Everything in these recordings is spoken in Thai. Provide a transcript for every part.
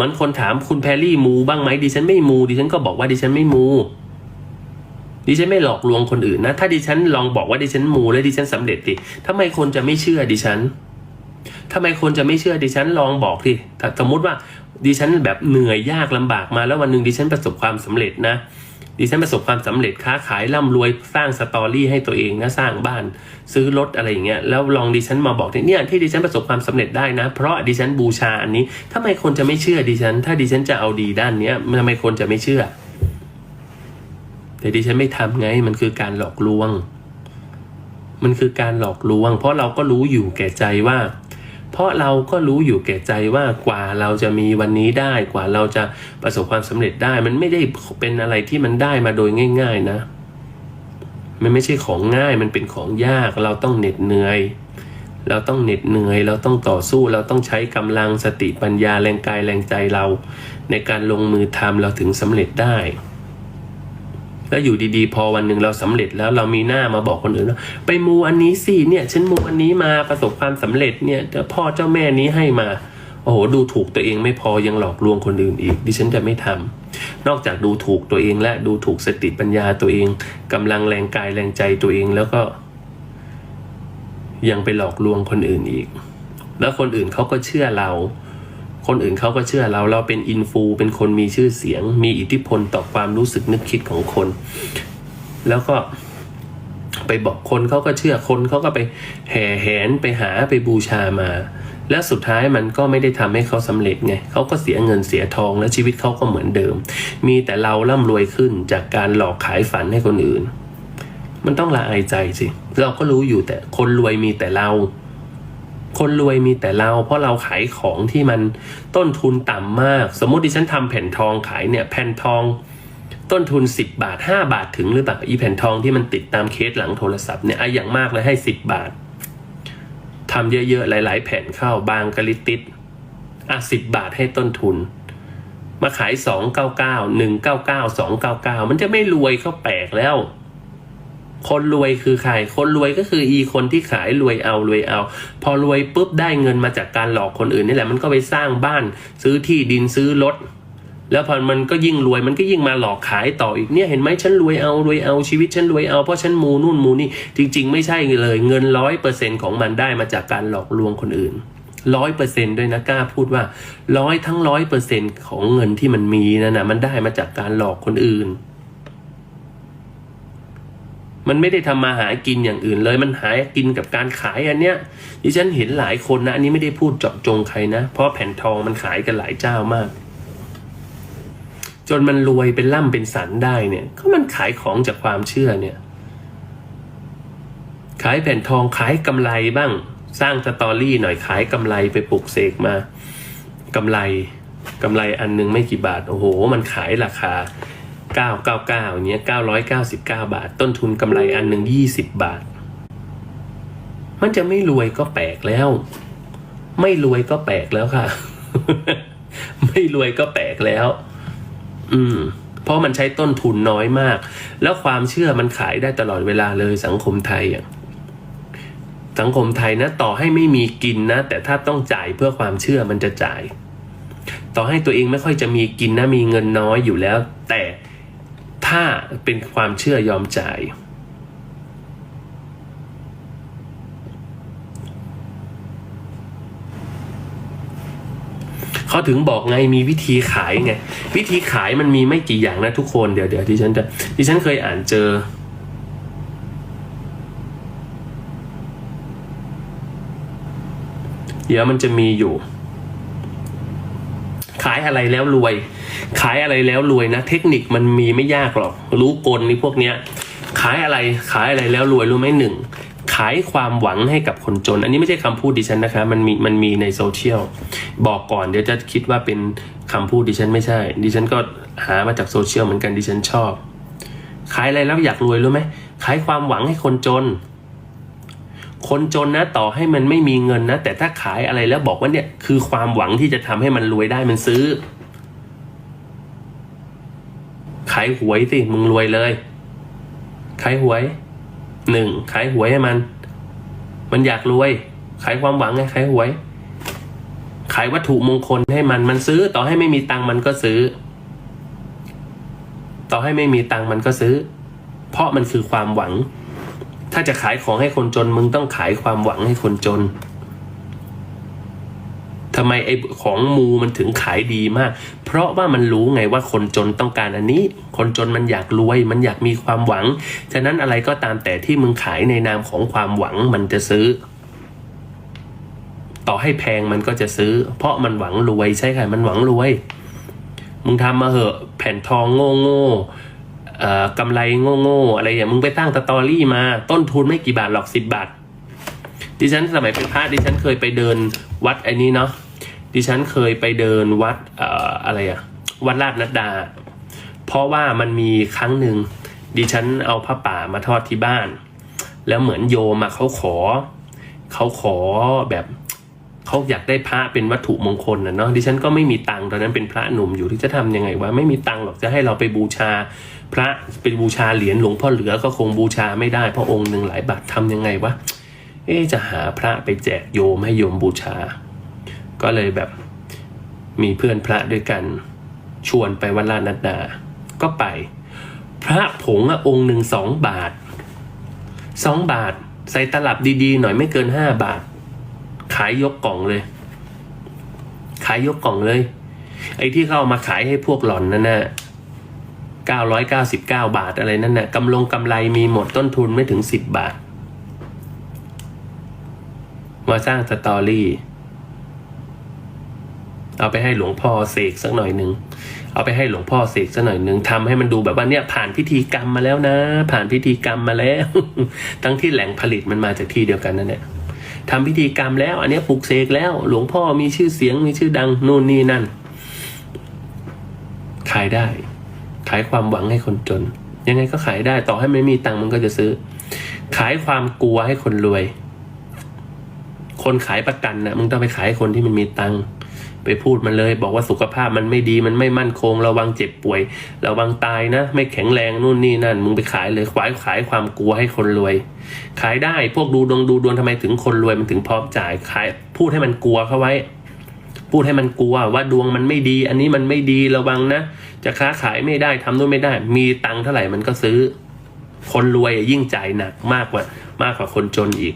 มันคนถามคุณแพรรี่มูบ้างไหมดิฉันไม่มูดิฉันก็บอกว่าดิฉันไม่มู ดิฉันไม่หลอกลวงคนอื่นนะ ถ้าดิฉันลองบอกว่าดิฉันมูแล้วดิฉันสำเร็จดิทำไมคนจะไม่เชื่อดิฉันทำไมคนจะไม่เชื่อดิฉันลองบอกดิสมมติว่าดิฉันแบบเหนื่อยยากลำบากมาแล้ววันหนึ่งดิฉันประสบความสำเร็จนะ ดิฉันประสบความสำเร็จค้าขายร่ำรวยสร้างสตอรี่ให้ตัวเองนะสร้างบ้าน ซื้อรถอะไรอย่างเงี้ยแล้วลองดิฉันมาบอกเนี่ยที่ดิฉันประสบความสำเร็จได้นะ เพราะดิฉันบูชาอันนี้ทำไมคนจะไม่เชื่อดิฉัน ถ้าดิฉันจะเอาดีด้านเนี้ยทำไมคนจะไม่เชื่อ แต่ดิฉันไม่ทำไงมันคือการหลอกลวง มันคือการหลอกลวง เพราะเราก็รู้อยู่แก่ใจว่า เพราะเราก็รู้อยู่แก่ใจว่ากว่าเราจะมีวันนี้ได้ กว่าเราจะประสบความสำเร็จได้ มันไม่ได้เป็นอะไรที่มันได้มาโดยง่าย ๆนะ มันไม่ใช่ของง่าย มันเป็นของยาก เราต้องเหน็ดเหนื่อย เราต้องเหน็ดเหนื่อย เราต้องต่อสู้ เราต้องใช้กำลังสติปัญญาแรงกายแรงใจเรา ในการลงมือทำเราถึงสำเร็จได้ แล้วอยู่ดีๆ พอวันหนึ่งเราสำเร็จแล้วเรามีหน้ามาบอกคนอื่นว่าไปมูอันนี้สิเนี่ยฉันมูอันนี้มาประสบความสำเร็จเนี่ยพ่อเจ้าแม่นี้ให้มา โอ้โหดูถูกตัวเองไม่พอยังหลอกลวงคนอื่นอีก ดิฉันจะไม่ทำนอกจากดูถูกตัวเองและดูถูกสติปัญญาตัวเองกำลังแรงกายแรงใจตัวเองแล้วก็ ยังไปหลอกลวงคนอื่นอีก แล้วคนอื่นเขาก็เชื่อเรา คนอื่นเขาก็เชื่อเราเราเป็นอินฟูเป็นคนมีชื่อเสียง มีอิทธิพลต่อความรู้สึกนึกคิดของคน แล้วก็ไปบอกคนเขาก็เชื่อคนเขาก็ไปแห่แหนไปหาไปบูชามา แล้วสุดท้ายมันก็ไม่ได้ทำให้เขาสำเร็จไงเขาก็เสียเงินเสียทองและชีวิตเขาก็เหมือนเดิม มีแต่เราร่ำรวยขึ้นจากการหลอกขายฝันให้คนอื่น มันต้องละอายใจสิเราก็รู้อยู่แต่คนรวยมีแต่เรา คนรวยมีแต่เรา เพราะเราขายของที่มันต้นทุนต่ำมาก สมมติดิฉันทำแผ่นทองขายเนี่ยแผ่นทอง ต้นทุน 10 บาท 5 บาทถึงหรือเปล่าอีแผ่นทองที่มันติดตามเคสหลังโทรศัพท์เนี่ยไออย่างมากเลยให้ 10 บาททำเยอะๆหลาย ๆ แผ่นเข้าบางกะลิตติดอะ10บาทให้ต้นทุน มาขาย299 199 299มันจะไม่รวยก็แปลกแล้ว คนรวยคือใคร คนรวยก็คืออีคนที่ขายรวยเอารวยเอา พอรวยปุ๊บได้เงินมาจากการหลอกคนอื่นนี่แหละมันก็ไปสร้างบ้าน ซื้อที่ดินซื้อรถแล้วพอมันก็ยิ่งรวยมันก็ยิ่งมาหลอกขายต่ออีกเนี่ยเห็นไหมฉันรวยเอารวยเอาชีวิตฉันรวยเอาเพราะฉันมูนู่นมูนี่จริง ๆ ไม่ใช่เลยเงินร้อยเปอร์เซ็นของมันได้มาจากการหลอกลวงคนอื่นร้อยเปอร์เซ็นด้วยนะกล้าพูดว่าร้อยทั้งร้อยเปอร์เซ็นของเงินที่มันมีนั่นนะมันได้มาจากการหลอกคนอื่น มันไม่ได้ทำมาหากินอย่างอื่นเลย มันหากินกับการขายอันเนี้ยดิฉันเห็นหลายคนนะอันนี้ไม่ได้พูดเจาะจงใครนะ เพราะแผ่นทองมันขายกันหลายเจ้ามาก จนมันรวยเป็นล่ำเป็นสันได้เนี่ย ก็มันขายของจากความเชื่อเนี่ย ขายแผ่นทองขายกำไรบ้าง สร้างสตอรี่หน่อยขายกำไรไปปลุกเสกมากำไรกำไรอันหนึงไม่กี่บาทโอ้โห มันขายราคา 999เนี้ย999 บาท ต้นทุนกำไรอันหนึ่ง20 บาท มันจะไม่รวยก็แปลกแล้ว ไม่รวยก็แปลกแล้วค่ะ ไม่รวยก็แปลกแล้ว อืม เพราะมันใช้ต้นทุนน้อยมาก แล้วความเชื่อมันขายได้ตลอดเวลาเลยสังคมไทยอะสังคมไทยนะต่อให้ไม่มีกินนะ แต่ถ้าต้องจ่ายเพื่อความเชื่อมันจะจ่าย ต่อให้ตัวเองไม่ค่อยจะมีกินนะมีเงินน้อยอยู่แล้ว แต่ ถ้าเป็นความเชื่อยอมจ่าย เขาถึงบอกไงมีวิธีขายไง วิธีขายมันมีไม่กี่อย่างนะทุกคนเดี๋ยวเดี๋ยวที่ฉันจะที่ฉันเคยอ่านเจอเดี๋ยวมันจะมีอยู่ายอะไรแล้วรวย ขายอะไรแล้วรวยนะ เทคนิคมันมีไม่ยากหรอก รู้กลนี่พวกเนี้ย ขายอะไรขายอะไรแล้วรวยรู้ไหมหนึ่งขายความหวังให้กับคนจน อันนี้ไม่ใช่คำพูดดิฉันนะคะ มันมีมันมีในโซเชียลบอกก่อนเดี๋ยวจะคิดว่าเป็นคำพูดดิฉันไม่ใช่ ดิฉันก็หามาจากโซเชียลเหมือนกันดิฉันชอบ ขายอะไรแล้วอยากรวยรู้ไหมขายความหวังให้คนจน คนจนนะต่อให้มันไม่มีเงินนะ แต่ถ้าขายอะไรแล้วบอกว่าเนี่ยคือความหวังที่จะทำให้มันรวยได้มันซื้อ ขายหวยสิมึงรวยเลย ขายหวยหนึ่งขายหวยให้มัน มันอยากรวย ขายความหวังไงขายหวย ขายวัตถุมงคลให้มันมันซื้อ ต่อให้ไม่มีตังมันก็ซื้อ ต่อให้ไม่มีตังมันก็ซื้อ เพราะมันคือความหวัง ถ้าจะขายของให้คนจน มึงต้องขายความหวังให้คนจนทำไมไอ้ของมูมันถึงขายดีมาก เพราะว่ามันรู้ไงว่าคนจนต้องการอันนี้ คนจนมันอยากรวย มันอยากมีความหวัง ฉะนั้นอะไรก็ตามแต่ที่มึงขายในนามของความหวังมันจะซื้อ ต่อให้แพงมันก็จะซื้อ เพราะมันหวังรวยใช่ค่ะมันหวังรวย มึงทำมาเหอะ แผ่นทองโง่โง่ กำไรโง่ๆอะไรอย่างมึงไปตั้งสตอรี่มา ต้นทุนไม่กี่บาทหรอกสิบบาท ดิฉันสมัยเป็นพระดิฉันเคยไปเดินวัดไอ้นี้เนาะดิฉันเคยไปเดินวัดเอ่ออะไรอะวัดลาดนัดดา เพราะว่ามันมีครั้งหนึ่งดิฉันเอาผ้าป่ามาทอดที่บ้าน แล้วเหมือนโยมอะเขาขอ เขาขอแบบ เขาอยากได้พระเป็นวัตถุมงคลนะเนาะดิฉันก็ไม่มีตังค์ตอนนั้นเป็นพระหนุ่มอยู่ที่จะทำยังไงวะไม่มีตังค์หรอกจะให้เราไปบูชา พระเป็นบูชาเหรียญหลวงพ่อเหลือก็คงบูชาไม่ได้เพราะองค์หนึ่งหลายบาททำยังไงวะเอ๊จะหาพระไปแจกโยมให้โยมบูชา ก็เลยแบบมีเพื่อนพระด้วยกันชวนไปวัดลานัดดา ก็ไป พระผงอะองค์หนึ่งสองบาทสองบาท ใส่ตลับดีๆ หน่อยไม่เกินห้าบาท ขายยกกล่องเลย ขายยกกล่องเลย ไอ้ที่เขาเอามาขายให้พวกหล่อนนั่นน่ะเก้าร้อยเก้าสิบเก้าบาทอะไรนั่นน่ะกำลงกำไรมีหมดต้นทุนไม่ถึงสิบบาท มาสร้างสตอรี่ เอาไปให้หลวงพ่อเสกสักหน่อยหนึ่ง เอาไปให้หลวงพ่อเสกสักหน่อยหนึ่งทำให้มันดูแบบว่าเนี่ยผ่านพิธีกรรมมาแล้วนะ ผ่านพิธีกรรมมาแล้ว ทั้งที่แหล่งผลิตมันมาจากที่เดียวกันนั่นแหละ ทำพิธีกรรมแล้ว อันนี้ปลุกเสกแล้ว หลวงพ่อมีชื่อเสียงมีชื่อดังนู่นนี่นั่น ขายได้ ขายความหวังให้คนจน ยังไงก็ขายได้ต่อให้ไม่มีตังค์มันก็จะซื้อ ขายความกลัวให้คนรวย คนขายประกันนะมึงต้องไปขายให้คนที่มันมีตังค์ ไปพูดมันเลย บอกว่าสุขภาพมันไม่ดีมันไม่มั่นคง ระวังเจ็บป่วย ระวังตายนะ ไม่แข็งแรงนู่นนี่นั่น มึงไปขายเลยขายขายความกลัวให้คนรวย ขายได้พวกดูดวงดูดวงทำไมถึงคนรวยมันถึงพร้อมจ่ายขายพูดให้มันกลัวเข้าไว้พูดให้มันกลัวว่าดวงมันไม่ดี อันนี้มันไม่ดีระวังนะ จะค้าขายไม่ได้ทำนู่นไม่ได้ มีตังค์เท่าไหร่มันก็ซื้อ คนรวยยิ่งจ่ายหนักมากกว่ามากกว่าคนจนอีก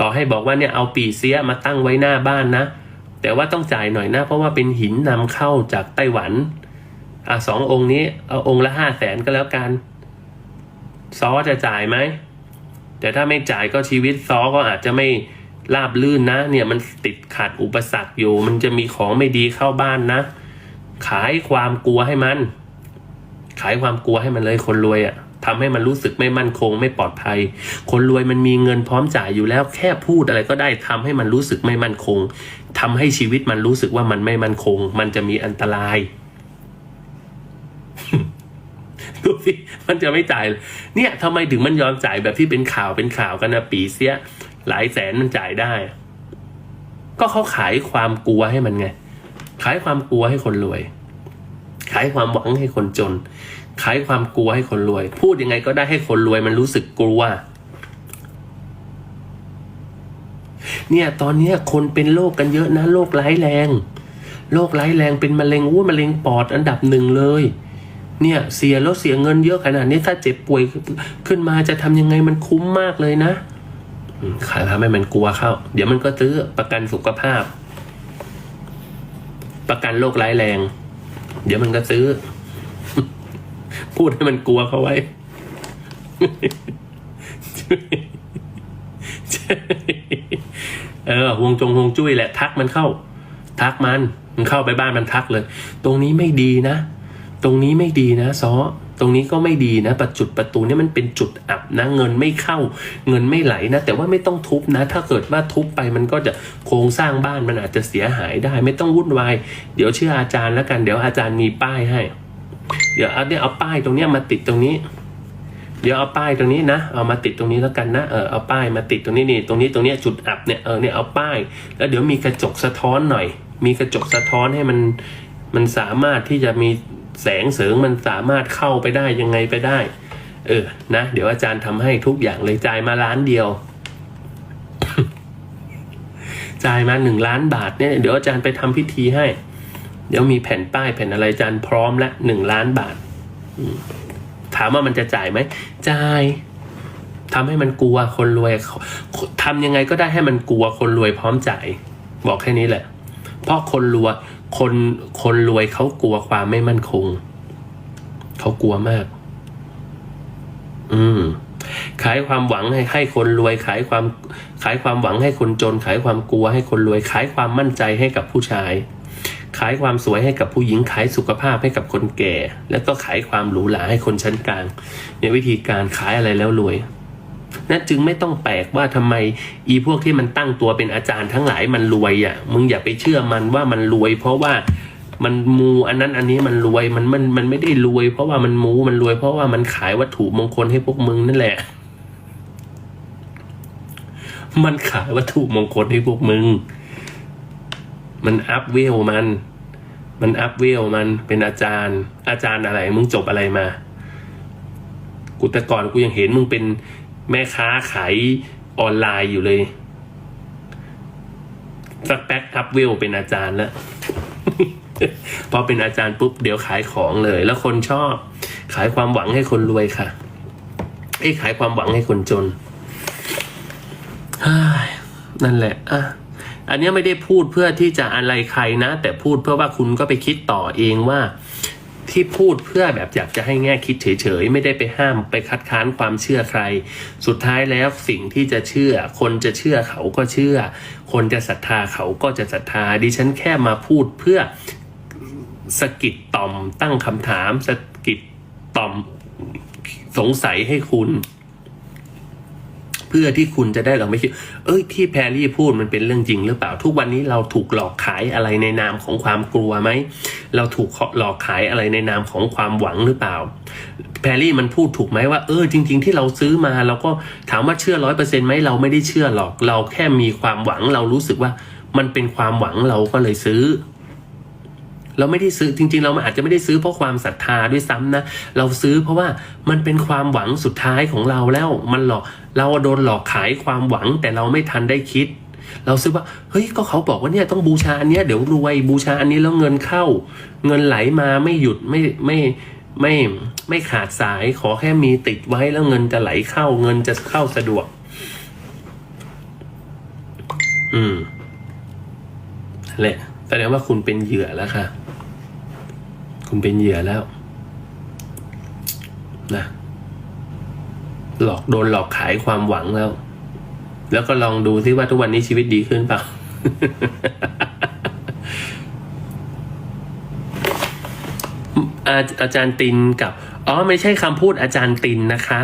ต่อให้บอกว่าเนี่ยเอาปีเสียมาตั้งไว้หน้าบ้านนะ แต่ว่าต้องจ่ายหน่อยนะ เพราะว่าเป็นหินนำเข้าจากไต้หวันอะสององค์นี้เอาองค์ละห้าแสนก็แล้วกันซอจะจ่ายไหมแต่ถ้าไม่จ่ายก็ชีวิตซอก็อาจจะไม่ราบลื่นนะ เนี่ยมันติดขัดอุปสรรคอยู่ มันจะมีของไม่ดีเข้าบ้านนะ ขายความกลัวให้มัน ขายความกลัวให้มันเลยคนรวยอะ่ะ ทำให้มันรู้สึกไม่มั่นคง ไม่ปลอดภัย คนรวยมันมีเงินพร้อมจ่ายอยู่แล้วแค่พูดอะไรก็ได้ทำให้มันรู้สึกไม่มั่นคงทำให้ชีวิตมันรู้สึกว่ามันไม่มั่นคง มันจะมีอันตรายดูสิมันจะไม่จ่ายเลยเนี่ยทำไมถึงมันยอมจ่ายแบบที่เป็นข่าวเป็นข่าวกันนะปีเสีย หลายแสนมันจ่ายได้ ก็เขาขายความกลัวให้มันไง ขายความกลัวให้คนรวย ขายความหวังให้คนจน ขายความกลัวให้คนรวย พูดยังไงก็ได้ให้คนรวยมันรู้สึกกลัว เนี่ยตอนนี้คนเป็นโรคกันเยอะนะโรคร้ายแรงโรคร้ายแรงเป็นมะเร็งอู้มะเร็งปอดอันดับหนึ่งเลย เนี่ยเสียแล้วเสียเงินเยอะขนาดนี้ถ้าเจ็บป่วยขึ้นมาจะทำยังไงมันคุ้มมากเลยนะขายทำให้มันกลัวเข้า เดี๋ยวมันก็ซื้อประกันสุขภาพ ประกันโรคร้ายแรง เดี๋ยวมันก็ซื้อ พูดให้มันกลัวเขาไว้เออฮวงจงฮวงจุ้ยแหละทักมันเข้า ทักมันมันเข้าไปบ้านมันทักเลย ตรงนี้ไม่ดีนะ ตรงนี้ไม่ดีนะซอตรงนี้ก็ไม่ดีนะประจุดประตูนี่มันเป็นจุดอับนะเงินไม่เข้า เงินไม่ไหลนะ แต่ว่าไม่ต้องทุบนะ ถ้าเกิดว่าทุบไปมันก็จะโครงสร้างบ้านมันอาจจะเสียหายได้ ไม่ต้องวุ่นวาย เดี๋ยวเชื่ออาจารย์แล้วกันเดี๋ยวอาจารย์มีป้ายให้ เดี๋ยวเอาเนี่ยเอาป้ายตรงเนี้ยมาติดตรงนี้ เดี๋ยวเอาป้ายตรงนี้นะ เอามาติดตรงนี้แล้วกันนะ เออเอาป้ายมาติดตรงนี้นี่ ตรงนี้ตรงเนี้ยจุดอับเนี่ย เออเนี่ยเอาป้าย แล้วเดี๋ยวมีกระจกสะท้อนหน่อย มีกระจกสะท้อนให้มันมันสามารถที่จะมีแสงเสริงมันสามารถเข้าไปได้ยังไงไปได้ เออ นะ เดี๋ยวอาจารย์ทำให้ทุกอย่างเลยจ่ายมาล้านเดียวจ่ายมาหนึ่งล้านบาทเนี่ย เดี๋ยวอาจารย์ไปทำพิธีให้ เดี๋ยวมีแผ่นป้ายแผ่นอะไรจารย์พร้อมล้วหนึ่งล้านบาทถามว่ามันจะจ่ายไหมจ่ายทำให้มันกลัวคนรวยทำยังไงก็ได้ให้มันกลัวคนรวยพร้อมจ่าย บอกแค่นี้แหละ เพราะคนรวยคนคนรวยเขากลัวความไม่มั่นคง เขากลัวมาก อืม ขายความหวังให้ให้คนรวย ขายความ ขายความหวังให้คนจน ขายความกลัวให้คนรวย ขายความมั่นใจให้กับผู้ชาย ขายความสวยให้กับผู้หญิงขายสุขภาพให้กับคนแก่ แล้วก็ขายความหรูหราให้คนชั้นกลางเนี่ยวิธีการขายอะไรแล้วรวยนั่นจึงไม่ต้องแปลกว่าทำไมอีพวกที่มันตั้งตัวเป็นอาจารย์ทั้งหลายมันรวยอะมึงอย่าไปเชื่อมันว่ามันรวย เพราะว่ามันมูอันนั้นอันนี้มันรวยมันมันมันไม่ได้รวย เพราะว่ามันมูมันรวย เพราะว่ามันขายวัตถุมงคลให้พวกมึงนั่นแหละ มันขายวัตถุมงคลให้พวกมึง มันอัพเวลมัน มันอัพเวลมันเป็นอาจารย์ อาจารย์อะไรมึงจบอะไรมา กูแต่ก่อนกูยังเห็นมึงเป็นแม่ค้าขายออนไลน์อยู่เลย สักแป๊กอัพเวลเป็นอาจารย์แล้วพอเป็นอาจารย์ปุ๊บเดี๋ยวขายของเลย แล้วคนชอบ ขายความหวังให้คนรวยค่ะไอ้ขายความหวังให้คนจนนั่นแหละ อะ อันนี้ไม่ได้พูดเพื่อที่จะอะไรใครนะ แต่พูดเพื่อว่าคุณก็ไปคิดต่อเองว่า ที่พูดเพื่อแบบอยากจะให้แง่คิดเฉยๆ ไม่ได้ไปห้ามไปคัดค้านความเชื่อใคร สุดท้ายแล้วสิ่งที่จะเชื่อ คนจะเชื่อเขาก็เชื่อ คนจะศรัทธาเขาก็จะศรัทธาดิฉันแค่มาพูดเพื่อสะกิดต่อมตั้งคำถามสะกิดต่อมสงสัยให้คุณ เพื่อที่คุณจะได้ลองไม่คิด เอ้ยที่แพรรี่พูดมันเป็นเรื่องจริงหรือเปล่า ทุกวันนี้เราถูกหลอกขายอะไรในนามของความกลัวไหม เราถูกหลอกขายอะไรในนามของความหวังหรือเปล่า แพรรี่มันพูดถูกไหมว่าเออจริง ๆ ที่เราซื้อมาเราก็ถามว่าเชื่อร้อยเปอร์เซ็นต์ไหมเราไม่ได้เชื่อหรอก เราแค่มีความหวังเรารู้สึกว่ามันเป็นความหวังเราก็เลยซื้อเราไม่ได้ซื้อจริง ๆ เราอาจจะไม่ได้ซื้อเพราะความศรัทธาด้วยซ้ำนะ เราซื้อเพราะว่ามันเป็นความหวังสุดท้ายของเราแล้วมันหลอก เราโดนหลอกขายความหวังแต่เราไม่ทันได้คิด เราซื้อว่าเฮ้ยก็เขาบอกว่าเนี่ยต้องบูชาอันเนี้ยเดี๋ยวรวยบูชาอันนี้แล้วเงินเข้า เงินไหลมาไม่หยุดไม่ไม่ไม่ไม่ขาดสายขอแค่มีติดไว้แล้วเงินจะไหลเข้า เงินจะเข้าสะดวก อืมนั่นแหละแสดงว่าคุณเป็นเหยื่อแล้วค่ะ คุณเป็นเหยื่อแล้ว นะ หลอกโดนหลอกขายความหวังแล้ว แล้วก็ลองดูซิว่าทุกวันนี้ชีวิตดีขึ้นเปล่าอาอาจารย์ตินกับ อ๋อ ไม่ใช่คำพูดอาจารย์ตินนะคะ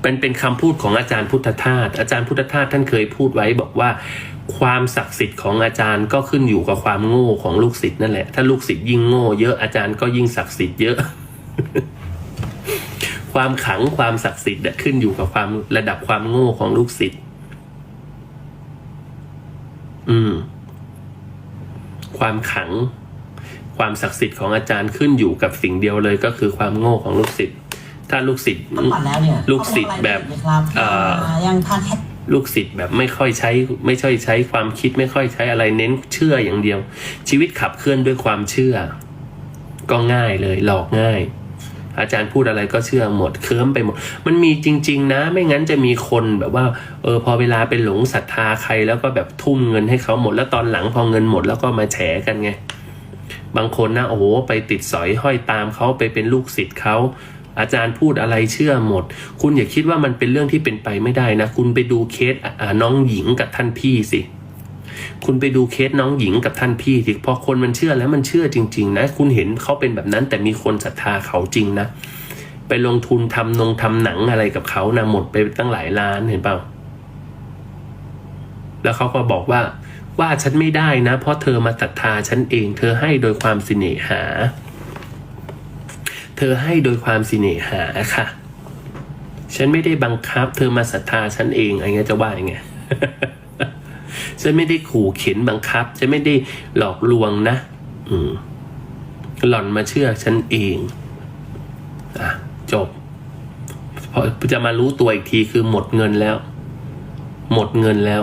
เป็นเป็นคำพูดของอาจารย์พุทธทาส อาจารย์พุทธทาสท่านเคยพูดไว้บอกว่า ความศักดิ์สิทธิ์ของอาจารย์ก็ขึ้นอยู่กับความโง่ของลูกศิษย์นั่นแหละ ถ้าลูกศิษย์ยิ่งโง่เยอะอาจารย์ก็ยิ่งศักดิ์สิทธิ์เยอะ ความขังความศักดิ์สิทธิ์เนี่ยขึ้นอยู่กับความระดับความโง่ของลูกศิษย์อืม ความขัง ความศักดิ์สิทธิ์ของอาจารย์ขึ้นอยู่กับสิ่งเดียวเลยก็คือความโง่ของลูกศิษย์ถ้าลูกศิษย์เมื่อก่อนแล้วเนี่ยลูกศิษย์แบบเขาเรียกอะไรนะครับเอ่ออ่ายังทานแค่ลูกศิษย์แบบไม่ค่อยใช้ ไม่ค่อยใช้ความคิดไม่ค่อยใช้อะไรเน้นเชื่ออย่างเดียว ชีวิตขับเคลื่อนด้วยความเชื่อ ก็ง่ายเลยหลอกง่าย อาจารย์พูดอะไรก็เชื่อหมดเคลิ้มไปหมด มันมีจริง ๆ นะ ไม่งั้นจะมีคนแบบว่า เออพอเวลาไปหลงศรัทธาใครแล้วก็แบบทุ่มเงินให้เขาหมด แล้วตอนหลังพอเงินหมดแล้วก็มาแฉกันไง บางคนนะโอ้โหไปติดสอยห้อยตามเขาไปเป็นลูกศิษย์เขาอาจารย์พูดอะไรเชื่อหมด คุณอย่าคิดว่ามันเป็นเรื่องที่เป็นไปไม่ได้นะ คุณไปดูเคสน้องหญิงกับท่านพี่สิ คุณไปดูเคสน้องหญิงกับท่านพี่สิพอคนมันเชื่อแล้วมันเชื่อจริง ๆ นะ คุณเห็นเขาเป็นแบบนั้น แต่มีคนศรัทธาเขาจริงนะ ไปลงทุนทำนงทำหนังอะไรกับเขานะหมดไปตั้งหลายล้านเห็นเปล่า แล้วเขาก็บอกว่าว่าฉันไม่ได้นะ เพราะเธอมาศรัทธาฉันเอง เธอให้โดยความสิเนหา เธอให้โดยความสิเนหาค่ะ ฉันไม่ได้บังคับ เธอมาศรัทธาฉันเองอะไรเงี้ยจะว่ายังไง ฉันไม่ได้ขู่เข็นบังคับ ฉันไม่ได้หลอกลวงนะ อืม หล่อนมาเชื่อฉันเอง อะ จบพอจะมารู้ตัวอีกทีคือหมดเงินแล้ว หมดเงินแล้ว